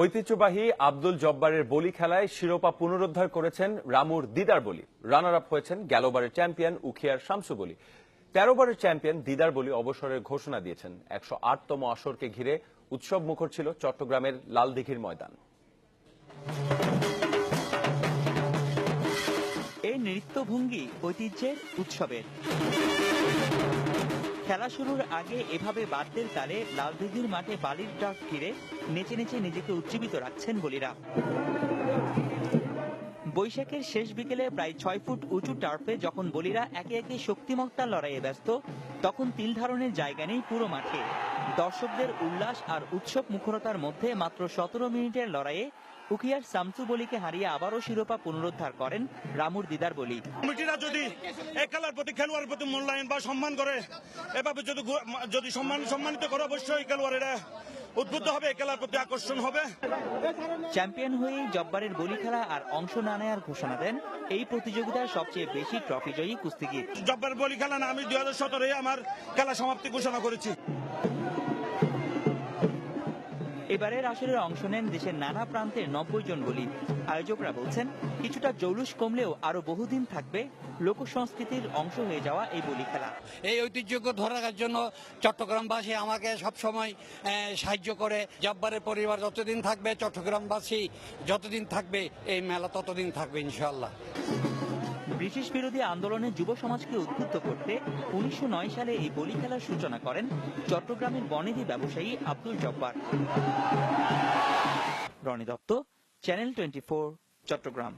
ঐতিহ্যবাহী আব্দুল জব্বারের বলি খেলায় শিরোপা পুনরুদ্ধার করেছেন রামুর দিদার বলি। রানার আপ হয়েছেন গেলোবারের চ্যাম্পিয়ন উখিয়ার শামসু বলি। তেরো বারের চ্যাম্পিয়ন দিদার বলি অবসরের ঘোষণা দিয়েছেন। একশো আটতম আসরকে ঘিরে উৎসব মুখর ছিল চট্টগ্রামের লালদিঘির ময়দান। এই নৃত্যভঙ্গি ঐতিহ্যের উৎসবের। খেলা শুরুর আগে এভাবে বাদ্যের তালে লালদিঘির মাঠে বালির ডাক ঘিরে নেচে নেচে নিজেকে উজ্জীবিত রাখছেন বলিরা। বৈশাখের শেষ বিকেলে প্রায় ছয় ফুট উঁচু টার্ফে যখন বলিরা একে একে শক্তিমত্তার লড়াইয়ে ব্যস্ত, তখন তিল ধারণের জায়গা নেই পুরো মাঠে। দর্শকদের উল্লাস আর উৎসব মুখরতার মধ্যে মাত্র সতেরো মিনিটের লড়াইয়ে উখিয়ার সামসু বলিকে হারিয়ে আবারও শিরোপা পুনরুদ্ধার করেন রামুর দিদার বলি। কমিটিরা যদি এই খেলার প্রতি খেলোয়াড়ের প্রতি মূল্যায়ন বা সম্মান করে, এভাবে যদি যদি সম্মান সম্মানিত করে, অবশ্যই খেলোয়াড়েরা উদ্বুদ্ধ হবে খেলার প্রতি আকর্ষণ হবে। চ্যাম্পিয়ন হয়ে জব্বারের বলি খেলা আর অংশ না নেয়ার ঘোষণা দেন এই প্রতিযোগিতার সবচেয়ে বেশি ট্রফি জয়ী কুস্তিগির। জব্বার বলি খেলা না আমি দুই হাজার আমার খেলা সমাপ্তি ঘোষণা করেছি। এবারের আসরের অংশ নেন দেশের নানা প্রান্তের নব্বই জন বলি। আয়োজকরা বলছেন, কিছুটা জৌলুস কমলেও আরও বহুদিন থাকবে লোক সংস্কৃতির অংশ হয়ে যাওয়া এই বলি খেলা। এই ঐতিহ্যকে ধরে রাখার জন্য চট্টগ্রামবাসী আমাকে সব সময় সাহায্য করে। জব্বারের পরিবার যতদিন থাকবে, চট্টগ্রামবাসী যতদিন থাকবে, এই মেলা ততদিন থাকবে ইনশাল্লাহ ব্রিটিশ বিরোধী আন্দোলনে যুব সমাজকে উদ্বুদ্ধ করতে উনিশশো নয় সালে এই বলি খেলার সূচনা করেন চট্টগ্রামের বনেদি ব্যবসায়ী Abdul Jabbar. Rony Dutta channel twenty four Chittagong.